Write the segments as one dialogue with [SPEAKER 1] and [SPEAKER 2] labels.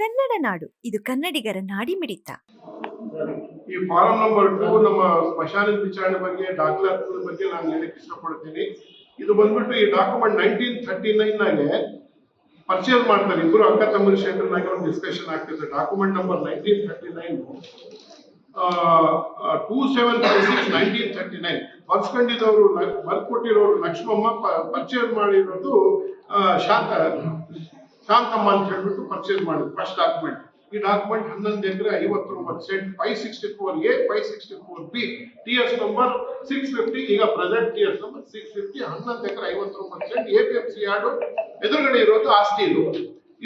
[SPEAKER 1] ಕನ್ನಡ ನಾಡು. ಇದು ಕನ್ನಡಿಗರ ನಾಡಿಮಿಡಿತ.
[SPEAKER 2] ಈ ಫಾರಂ ನಂಬರ್ ಟೂ ನಮ್ಮ ಸ್ಮಶಾನದ ವಿಚಾರಣೆ ಬಗ್ಗೆ, ದಾಖಲಾತಿಗಳ ಬಗ್ಗೆ ನಾನು ಹೇಳಕ್ಕೆ ಇಷ್ಟಪಡ್ತೀನಿ. ಇದು ಬಂದ್ಬಿಟ್ಟು ಈ ಡಾಕ್ಯುಮೆಂಟ್ ನೈನ್ಟೀನ್ ಥರ್ಟಿ ನಾಗೆ ಪರ್ಚೇಸ್ ಮಾಡ್ತಾರೆ. ಇಬ್ಬರು ಅಕ್ಕ ಶೇಖರ್ ಸೆಂಟರ್ನಾಗೆ ಒಂದು ಡಿಸ್ಕಷನ್ ಆಗ್ತಿದೆ document number nineteen thirty nine two seven five six nineteen thirty nine ಬರ್ಸ್ಕೊಂಡಿದ್ದವರು ಬರ್ಕೊಟ್ಟಿರೋರು ಲಕ್ಷ್ಮಮ್ಮ ಪರ್ಚೇಸ್ ಮಾಡಿರೋದು ಶಾಖ ಶಾಂತಮ್ಮ ಅಂತ ಹೇಳ್ಬಿಟ್ಟು ಪರ್ಚೇಸ್ ಮಾಡಿದ್ರು. ಫಸ್ಟ್ ಡಾಕ್ಯುಮೆಂಟ್ ಈ ಡಾಕ್ಯುಮೆಂಟ್ ಹನ್ನೊಂದು ಎಕರೆ ಐವತ್ತೊಂಬತ್ತು cent five sixty four A five sixty four B T S number six fifty ಈಗ present T S number six fifty ಹನ್ನೊಂದು ಎಕರೆ ಐವತ್ತೊಂಬತ್ತು cent A P F C yard ಎದುರುಗಡೆ ಇರೋದು ಆಸ್ತಿ ಇದು.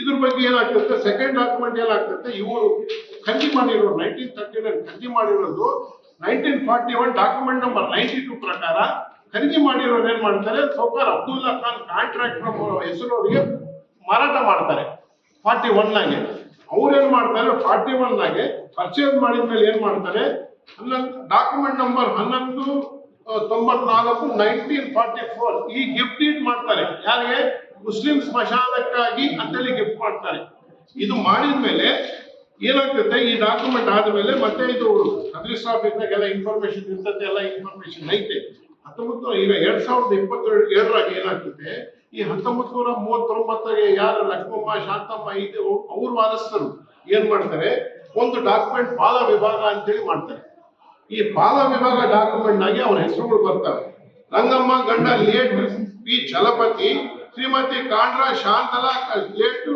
[SPEAKER 2] ಇದ್ರ ಬಗ್ಗೆ ಏನಾಗ್ತದೆ? ಸೆಕೆಂಡ್ ಡಾಕ್ಯುಮೆಂಟ್ ಏನಾಗ್ತದೆ? ಇವರು ಖರೀದಿ ಮಾಡಿರೋ ನೈನ್ಟೀನ್ ತರ್ಟಿ ನೈನ್ ಖರೀದಿ ಮಾಡಿರೋದು nineteen forty one document number ninety two ಪ್ರಕಾರ ಖರೀದಿ ಮಾಡಿರೋರು ಏನ್ ಮಾಡ್ತಾರೆ? ಸೌಕರ್ ಅಬ್ದುಲ್ಲಾ ಖಾನ್ ಕಾಂಟ್ರಾಕ್ಟ್ ಹೆಸರವರಿಗೆ ಮಾರಾಟ ಮಾಡ್ತಾರೆ. ಫಾರ್ಟಿ ಒನ್ ಅವ್ರು ಅವ್ರೇನ್ ಮಾಡ್ತಾರೆ? ಫಾರ್ಟಿ ಒನ್ ಆಗಿ ಪರ್ಚೇಸ್ ಮಾಡಿದ್ಮೇಲೆ ಏನ್ ಮಾಡ್ತಾರೆ? ಹನ್ನೊಂದು ಡಾಕ್ಯುಮೆಂಟ್ ನಂಬರ್ ಹನ್ನೊಂದು ತೊಂಬತ್ನಾಲ್ಕು ನೈನ್ಟೀನ್ ಫಾರ್ಟಿ ಫೋರ್ ಈ ಗಿಫ್ಟ್ ಈಟ್ ಮಾಡ್ತಾರೆ. ಯಾರಿಗೆ? ಮುಸ್ಲಿಂ ಸ್ಮಶಾನಕ್ಕಾಗಿ ಅಂತೇಳಿ ಗಿಫ್ಟ್ ಮಾಡ್ತಾರೆ. ಇದು ಮಾಡಿದ್ಮೇಲೆ ಏನಾಗ್ತದೆ? ಈ ಡಾಕ್ಯುಮೆಂಟ್ ಆದ್ಮೇಲೆ ಮತ್ತೆ ಇದು ರಿಜಿಸ್ಟರ್ ಆಫೀಸ್ನಾಗ ಎಲ್ಲ ಇನ್ಫಾರ್ಮೇಶನ್ ಇರ್ತದೆ, ಎಲ್ಲ ಇನ್ಫಾರ್ಮೇಶನ್ ಐತೆ. ಹತ್ತೊಂಬತ್ತು ಈಗ ಎರಡ್ ಸಾವಿರದ ಇಪ್ಪತ್ತೆರಡು ಏಳರಾಗ ಏನಾಗ್ತದೆ? ಈ ಹತ್ತೊಂಬತ್ತು ನೂರ ಮೂವತ್ತೊಂಬತ್ತಗೆ ಯಾರು ಲಕ್ಷ್ಮಮ್ಮ, ಶಾಂತಮ್ಮ ಇದೆ ಅವ್ರು ವಾದಸ್ಥರು ಏನ್ ಮಾಡ್ತಾರೆ? ಒಂದು ಡಾಕ್ಯುಮೆಂಟ್ ಬಾಲ ವಿಭಾಗ ಅಂತೇಳಿ ಮಾಡ್ತಾರೆ. ಈ ಬಾಲ ವಿಭಾಗ ಡಾಕ್ಯುಮೆಂಟ್ ಆಗಿ ಅವ್ರ ಹೆಸರುಗಳು ಬರ್ತವೆ. ರಂಗಮ್ಮ ಗಂಡ late P Chalapathi, Shrimati Kandra, Shantala late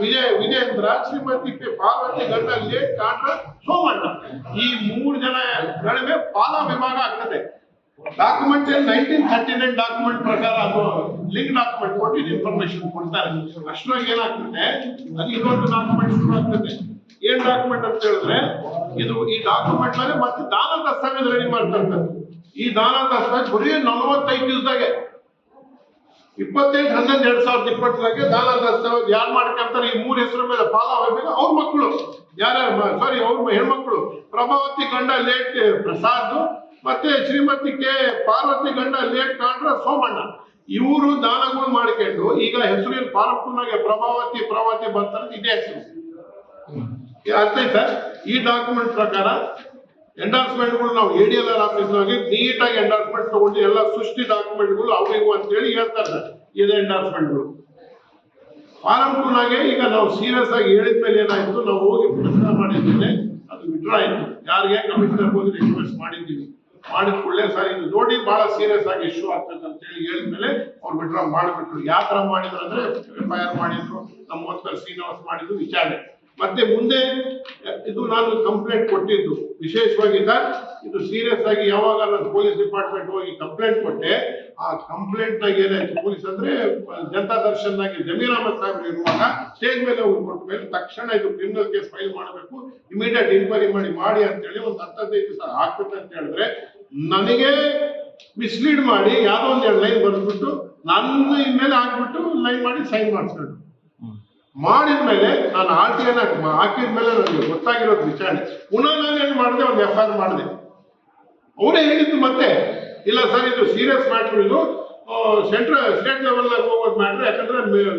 [SPEAKER 2] Vijaya Vijendra Shrimati Parvathi, ಗಂಡ, ಲೇಟ್, ಕಾಂಡ್ರ, ಸೋಮಣ್ಣ. ಈ ಮೂರು ಜನ ನಡುವೆ ಬಾಲ ವಿಭಾಗ ಆಗ್ತದೆ. Document nineteen thirty nine document ಪ್ರಕಾರ ಅದು ಲಿಂಕ್ ಡಾಕ್ಯುಮೆಂಟ್ ಕೊಟ್ಟು ಇನ್ಫಾರ್ಮೇಶನ್ ಕೊಡ್ತಾರೆ. ಅಷ್ಟರಾಗ ಏನಾಗ್ತದೆ? ಅದು ಇನ್ನೊಂದು ಡಾಕ್ಯುಮೆಂಟ್ ಶುರು ಆಗ್ತದೆ. ಏನ್ ಡಾಕ್ಯುಮೆಂಟ್ ಅಂತ ಹೇಳಿದ್ರೆ, ಇದು ಈ ಡಾಕ್ಯುಮೆಂಟ್ ಮೇಲೆ ಮತ್ತೆ ದಾನ ದಸ್ತಾವೇಜ್ ರೆಡಿ ಮಾಡ್ತಾರೆ ಈ ದಾನ ದಸ್ತಾವೇಜ್ ಬರೀ ನಲವತ್ತೈದು ದಿವಸದಾಗೆ. ಇಪ್ಪತ್ತೆಂಟು ಹನ್ನೊಂದು, ಎರಡ್ ಸಾವಿರದ ಇಪ್ಪತ್ತರಾಗೆ ದಾನ ದಸ್ತಾವೇಜ್ ಯಾರು ಮಾಡ್ಕೊಂತಾರೆ? ಈ ಮೂರು ಹೆಸರು ಮೇಲೆ, ಪಾಲ ಹೋಗ್ಬೇಕು ಅವ್ರ ಮಕ್ಕಳು. ಯಾರ್ಯಾರು ಸಾರಿ ಅವ್ರ ಹೆಣ್ಮಕ್ಳು. ಪ್ರಭಾವತಿ, ಗಂಡ, ಲೇಟ್, ಪ್ರಸಾದ್ ಮತ್ತೆ ಶ್ರೀಮತಿ ಕೆ ಪಾರ್ವತಿ ಗಂಡ ಲೇಟ್ ಕಾಂಡ್ರ ಸೋಮಣ್ಣ. ಇವರು ದಾನಗಳು ಮಾಡ್ಕೊಂಡು ಈಗ ಹೆಸರು ಏನು ಪ್ರಭಾವತಿ ಪ್ರಭಾವತಿ ಬರ್ತಾರೆ ಇದೇ ಹೆಸರು. ಅರ್ಥ ಈ ಡಾಕ್ಯುಮೆಂಟ್ ಪ್ರಕಾರ ಎಂಡಾರ್ಸ್ಮೆಂಟ್ಗಳು ನಾವು ಎ ಡಿ ಎಲ್ ಆರ್ ಆಫೀಸ್ನಾಗೆ ನೀಟಾಗಿ ಎಂಡಾರ್ಸ್ಮೆಂಟ್ ತಗೊಂಡು ಎಲ್ಲ ಸೃಷ್ಟಿ ಡಾಕ್ಯುಮೆಂಟ್ಗಳು ಅವು ಇವು ಅಂತೇಳಿ ಹೇಳ್ತಾರೆ ಇದು ಎಂಡಾರ್ಸ್ಮೆಂಟ್ಗಳು ಫಾರಂ ಟೂನಾಗೆ ಈಗ ನಾವು ಸೀರಿಯಸ್ ಆಗಿ ಹೇಳಿದ ಮೇಲೆ ಏನಾಯ್ತು? ನಾವು ಹೋಗಿ ಪ್ರಶ್ನೆ ಮಾಡಿದ್ದೇನೆ ಅದು ವಿಡ್ರಾ ಆಯ್ತು. ಯಾರಿಗೆ ಕಮಿಷನರ್ ಹೋಗಿ ರಿಕ್ವೆಸ್ಟ್ ಮಾಡಿದ್ದೀವಿ. ಮಾಡಿದ ಕೂಡಲೇ ಸರ್, ಇದು ನೋಡಿ ಬಹಳ ಸೀರಿಯಸ್ ಆಗಿ ಇಶ್ಯೂ ಆಗ್ತದೆ ಅಂತ ಹೇಳಿ ಹೇಳಿದ್ಮೇಲೆ ಅವ್ರು ವಿಡ್ರಾ ಮಾಡಿಬಿಟ್ರು. ಯಾವ ತರ ಮಾಡಿದ್ರು ಅಂದ್ರೆ ಎಫ್ ಮಾಡಿದ್ರು, ನಮ್ಮ ಓದ್ಕರ್ ಶ್ರೀನಿವಾಸ್ ಮಾಡಿದ್ರು, ವಿಚಾರಣೆ. ಮತ್ತೆ ಮುಂದೆ, ಇದು ನಾನು ಕಂಪ್ಲೇಂಟ್ ಕೊಟ್ಟಿದ್ದು. ವಿಶೇಷವಾಗಿ ಸರ್, ಇದು ಸೀರಿಯಸ್ ಆಗಿ ಯಾವಾಗ ನಾನು ಪೊಲೀಸ್ ಡಿಪಾರ್ಟ್ಮೆಂಟ್ ಹೋಗಿ ಕಂಪ್ಲೇಂಟ್ ಕೊಟ್ಟೆ. ಆ ಕಂಪ್ಲೇಂಟ್ ನಾಗ ಏನಾಯ್ತು ಪೊಲೀಸ್ ಅಂದ್ರೆ, ಜನತಾ ಆಗಿ ಜಮೀರ್ ಅಹಮದ್ ಸಾಹೇಬ್ ಇರುವಾಗ ಸ್ಟೇಜ್ ಮೇಲೆ ಹೋಗಿ ಕೊಟ್ಟ ಮೇಲೆ ತಕ್ಷಣ ಇದು ಕ್ರಿಮಿನಲ್ ಕೇಸ್ ಫೈಲ್ ಮಾಡಬೇಕು. ಇಮಿಡಿಯೇಟ್ ಇನ್ಕ್ವೈರಿ ಮಾಡಿ ಮಾಡಿ ಅಂತೇಳಿ ಒಂದು ಹತ್ತದೈದು ದಿವಸ ಆಗ್ತದೆ ಅಂತ ಹೇಳಿದ್ರೆ ನನಗೆ ಮಿಸ್ಲೀಡ್ ಮಾಡಿ ಯಾವ್ದೋ ಒಂದು ಎರಡು ಲೈನ್ ಬರೆದ್ಬಿಟ್ಟು ನನ್ನ ಇನ್ಮೇಲೆ ಹಾಕ್ಬಿಟ್ಟು ಲೈನ್ ಮಾಡಿ ಸೈನ್ ಮಾಡಿಸ್ಕೊಂಡು ಮಾಡಿದ್ಮೇಲೆ ನಾನು ಆರ್ ಟಿ ಎನ್ ಹಾಕಿದ್ಮೇಲೆ ನನಗೆ ಗೊತ್ತಾಗಿರೋದು ವಿಚಾರಣೆ. ಪುನಃ ನಾನು ಏನು ಮಾಡಿದೆ? ಒಂದು ಎಫ್ ಐ ಆರ್ ಮಾಡಿದೆ. ಅವರೇ ಹೇಳಿದ್ದು ಮತ್ತೆ, ಇಲ್ಲ ಸರ್ ಇದು ಸೀರಿಯಸ್ ಮ್ಯಾಟ್ರ್ ಇದು. ಸೆಂಟ್ರಲ್ ಸ್ಟೇಟ್ ಲೆವೆಲ್ ಹೋಗೋದು ಮ್ಯಾಟ್ರ್ ಯಾಕಂದ್ರೆ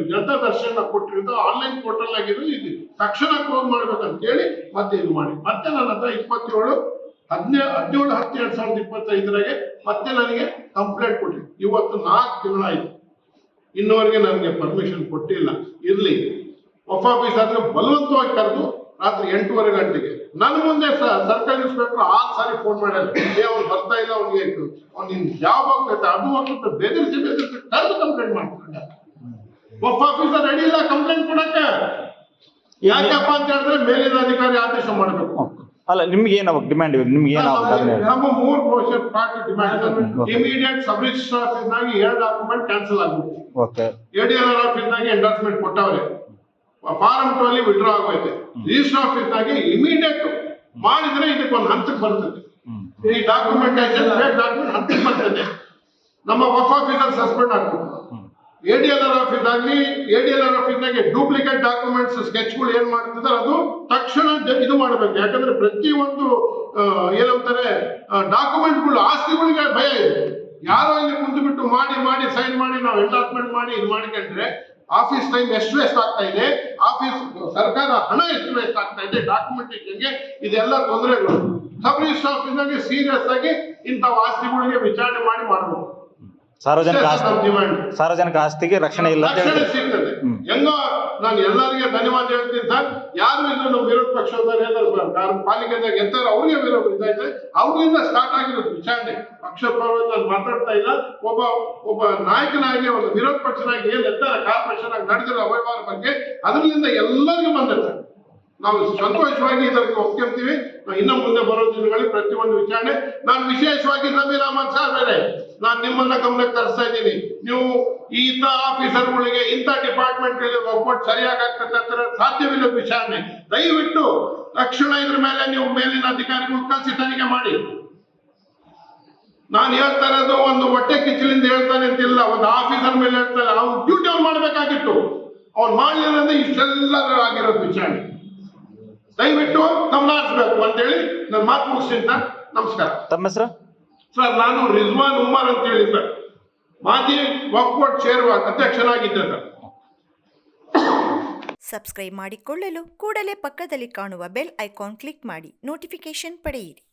[SPEAKER 2] ಜನತಾ ದರ್ಶನ ಕೊಟ್ಟಿರೋದು ಆನ್ಲೈನ್ ಪೋರ್ಟಲ್ ಆಗಿರೋದು ಇದು. ತಕ್ಷಣ ಕ್ಲೋಸ್ ಮಾಡ್ಬೇಕಂತ ಹೇಳಿ ಮತ್ತೆ ಇದು ಮಾಡಿ. ಮತ್ತೆ ನನ್ನ ಹತ್ರ ಇಪ್ಪತ್ತೇಳು ಹದಿನೇ, ಹದಿನೇಳು ಹತ್ತು ಎರಡ್ ಸಾವಿರದ ಇಪ್ಪತ್ತೈದರಾಗೆ ಮತ್ತೆ ನನಗೆ ಕಂಪ್ಲೇಂಟ್ ಕೊಟ್ಟಿ ಇವತ್ತು ನಾಲ್ಕು ತಿಂಗಳಾಯ್ತು. ಇನ್ನುವರೆಗೆ ನನಗೆ ಪರ್ಮಿಷನ್ ಕೊಟ್ಟಿಲ್ಲ. ಇರ್ಲಿ. ಒಫ್ ಆಫೀಸ್ ಆದ್ರೆ ಬಲವಂತವಾಗಿ ಕರೆದು ರಾತ್ರಿ ಎಂಟೂವರೆ ಗಂಟೆಗೆ. ನನ್ನ ಮುಂದೆ ಸರ್ಕಾರಿ ಇನ್ಸ್ಪೆಕ್ಟರ್ ಆರು ಸಾರಿ ಫೋನ್ ಮಾಡಿದ್ರೆ ಏ, ಅವ್ನು ಬರ್ತಾ ಇಲ್ಲ ಅವ್ನಿಗೆ ಅವ್ನು ನಿನ್ ಜಾಬ್ ಆಗ್ತೈತೆ ಅದು ಅಂತ ಬೆದರಿಸಿ ಬೆದರಿಸಿ ಕರೆದು ಕಂಪ್ಲೇಂಟ್ ಮಾಡ್ಕೊಂಡ ಒಫ್ ಆಫೀಸರ್ ರೆಡಿ ಇಲ್ಲ ಕಂಪ್ಲೇಂಟ್ ಕೊಡಕ್ಕೆ. ಯಾಕಪ್ಪ ಅಂತ ಹೇಳಿದ್ರೆ ಮೇಲಿನ ಅಧಿಕಾರಿ ಆದೇಶ ಮಾಡಬೇಕು.
[SPEAKER 3] ಅಲ್ಲ ನಿಮ್ಗೆ ಏನು ಅವಾಗ ಡಿಮ್ಯಾಂಡ್ ಇವಾಗ ನಿಮ್ಗೆ ಏನು ಅದನ್ನ ಹೇಳಿ
[SPEAKER 2] ನಮ್ಮ ಮೂರು question party demand immediate sub registrar ಇದ್ದಾಗ ಎರಡು ಡಾಕ್ಯುಮೆಂಟ್ ಕ್ಯಾನ್ಸಲ್ ಆಗ್ಬಿಟ್ಟು
[SPEAKER 3] ಓಕೆ
[SPEAKER 2] ಎಡಿಎಲ್ಆರ್ ಆಫೀಸ್ನಾಗೆ ಎಂಡಾರ್ಸ್ಮೆಂಟ್ ಕೊಟ್ಟವ್ರೆ. ಫಾರಂ ಟು ಅಲ್ಲಿ ವಿಡ್ರಾ ಆಗೋಯ್ತೆ. ರಿಜಿಸ್ಟರ್ ಇದ್ದಾಗ ಇಮಿಡಿಯೇಟ್ ಮಾಡಿದ್ರೆ ಇದಕ್ಕೆ ಒಂದು ಹಂತಕ್ಕೆ ಬರ್ತದೆ. ಈ ಡಾಕ್ಯುಮೆಂಟೇಶನ್ ಡಾಕ್ಯುಮೆಂಟ್ ಹಂತಕ್ಕೆ ಬರ್ತದೆ. ನಮ್ಮ ವಫ್ ಆಫೀಸರ್ ಸಸ್ಪೆಂಡ್ ಆಗ್ಬೇಕು ಡಿ ಎಲ್ ಆರ್ ಆಫ್ ಆಫೀಸ್ನಾಗೆ ಡೂಪ್ಲಿಕೇಟ್ ಡಾಕ್ಯುಮೆಂಟ್ಸ್ ಸ್ಕೆಚ್ಗಳು ಏನು ಮಾಡ್ತಿದ್ದಾರೆ ಅದು ತಕ್ಷಣ ಇದು ಮಾಡಬೇಕು. ಯಾಕಂದ್ರೆ ಪ್ರತಿಯೊಂದು ಏನಂತಾರೆ ಡಾಕ್ಯುಮೆಂಟ್ಗಳು ಆಸ್ತಿಗಳಿಗೆ ಭಯ ಇದೆ. ಯಾರೋ ಇಲ್ಲಿ ಕುಂತು ಬಿಟ್ಟು ಮಾಡಿ ಮಾಡಿ ಸೈನ್ ಮಾಡಿ, ನಾವು ಎಂಡಾಕ್ಮೆಂಟ್ ಮಾಡಿ ಇದು ಮಾಡಿಕೊಂಡ್ರೆ ಆಫೀಸ್ ಟೈಮ್ ಎಷ್ಟು ವೇಸ್ಟ್ ಆಗ್ತಾ ಇದೆ? ಆಫೀಸ್ ಸರ್ಕಾರ ಹಣ ಎಷ್ಟು ವೇಸ್ಟ್ ಆಗ್ತಾ ಇದೆ? ಡಾಕ್ಯುಮೆಂಟೇಷನ್ಗೆ ಇದೆಲ್ಲ ತೊಂದರೆಗಳು. ಸಬ್ ರಿಜಿಸ್ಟರ್ ಆಫೀಸ್ನಾಗೆ ಸೀರಿಯಸ್ ಆಗಿ ಇಂಥ ಆಸ್ತಿಗಳಿಗೆ ವಿಚಾರಣೆ ಮಾಡಿ ಮಾಡಬೇಕು.
[SPEAKER 3] ಸಾರ್ವಜನಿಕ ಆಸ್ತಿ ಸಾರ್ವಜನಿಕ ಆಸ್ತಿಗೆ ರಕ್ಷಣೆ ಇಲ್ಲ ಅಂತ
[SPEAKER 2] ರಕ್ಷಣೆ
[SPEAKER 3] ಹೇಳ್ತೀರಿ
[SPEAKER 2] ಸಿಗ್ತದೆ.
[SPEAKER 3] ಹ್ಮ್.
[SPEAKER 2] ಹೆಂಗೋ ನಾನು ಎಲ್ಲರಿಗೆ ಧನ್ಯವಾದ ಹೇಳ್ತೀನಿ ಸರ್. ಯಾರು ಇನ್ನು ನಮ್ಮ ವಿರೋಧ ಪಕ್ಷದವ್ರು ಏನಾದ್ರು ಪಾಲಿಕೆದಾಗ ಎತ್ತಾರ ಅವ್ರಿಗೆ ವಿರೋಧ ಇದೆ ಅವ್ರಿಂದ ಸ್ಟಾರ್ಟ್ ಆಗಿರೋದು ವಿಚಾರಣೆ. ಪಕ್ಷ ಪರವಾಗಿ ನಾನು ಮಾತಾಡ್ತಾ ಇಲ್ಲ. ಒಬ್ಬ ಒಬ್ಬ ನಾಯಕನಾಗಿ ಒಂದು ವಿರೋಧ ಪಕ್ಷನಾಗಿ ಏನ್ ಎತ್ತಾರ ಕಾರ್ಪೊರೇಷನ್ ಆಗಿ ನಡೆದಿರೋ ಅವ್ಯವಹಾರ ಬಗ್ಗೆ ಅದರಿಂದ ಎಲ್ಲರಿಗೂ ಬಂದಿದೆ ನಾವು ಸಂತೋಷವಾಗಿ ಇದಕ್ಕೆ ಒಪ್ಕೊಂತೀವಿ. ನಾವು ಇನ್ನು ಮುಂದೆ ಬರೋ ದಿನಗಳಲ್ಲಿ ಪ್ರತಿಯೊಂದು ವಿಚಾರಣೆ. ನಾನು ವಿಶೇಷವಾಗಿ ರವಿ ರಾಮನ್ ಸರ್ ಬೇರೆ. ನಾನು ನಿಮ್ಮನ್ನ ಗಮನಕ್ಕೆ ತರಿಸ್ತಾ ಇದ್ದೀನಿ. ನೀವು ಇಂಥ ಆಫೀಸರ್ಗಳಿಗೆ ಇಂಥ ಡಿಪಾರ್ಟ್ಮೆಂಟ್ ಒಬ್ಬಟ್ಟು ಸರಿಯಾಗಿ ಆಗ್ತದೆ ಅಂತ ಸಾಧ್ಯವಿಲ್ಲ ವಿಚಾರಣೆ. ದಯವಿಟ್ಟು ತಕ್ಷಣ ಇದ್ರ ಮೇಲೆ ನೀವು ಮೇಲಿನ ಅಧಿಕಾರಿಗಳು ಕಳಿಸಿ ತನಿಖೆ ಮಾಡಿ. ನಾನು ಹೇಳ್ತಾ ಇರೋದು ಒಂದು ಹೊಟ್ಟೆ ಕಿಚ್ಚಲಿಂದ ಹೇಳ್ತಾನೆ ಅಂತಿಲ್ಲ, ಒಂದು ಆಫೀಸರ್ ಮೇಲೆ ಹೇಳ್ತಾನೆ, ಅವ್ನು ಡ್ಯೂಟಿ ಅವ್ನು ಮಾಡ್ಬೇಕಾಗಿತ್ತು. ಅವ್ನು ಮಾಡಲಿಲ್ಲ ಇಷ್ಟೆಲ್ಲ ಆಗಿರೋದು ವಿಚಾರಣೆ. ದಯವಿಟ್ಟು ಗಮನ ಹರಿಸ್ಬೇಕು ಅಂತೇಳಿ ನನ್ನ ಮಾತು ಮುಗಿಸ್ತೀನಿ ನಮಸ್ಕಾರ.
[SPEAKER 3] ತಮ್ಮ ಹೆಸರು?
[SPEAKER 2] ಸರ್, ನಾನು ರಿಜ್ವಾನ್ ಉಮರ್ ಅಂತ ಹೇಳಿ ಸರ್. ಮಾಜಿ ವಕ್ಫೋರ್ಡ್ ಚೇರ್ ಅಧ್ಯಕ್ಷನಾಗಿದ್ದೆ ಸರ್.
[SPEAKER 1] ಸಬ್ಸ್ಕ್ರೈಬ್ ಮಾಡಿಕೊಳ್ಳಲು ಕೂಡಲೇ ಪಕ್ಕದಲ್ಲಿ ಕಾಣುವ ಬೆಲ್ ಐಕಾನ್ ಕ್ಲಿಕ್ ಮಾಡಿ ನೋಟಿಫಿಕೇಶನ್ ಪಡೆಯಿರಿ.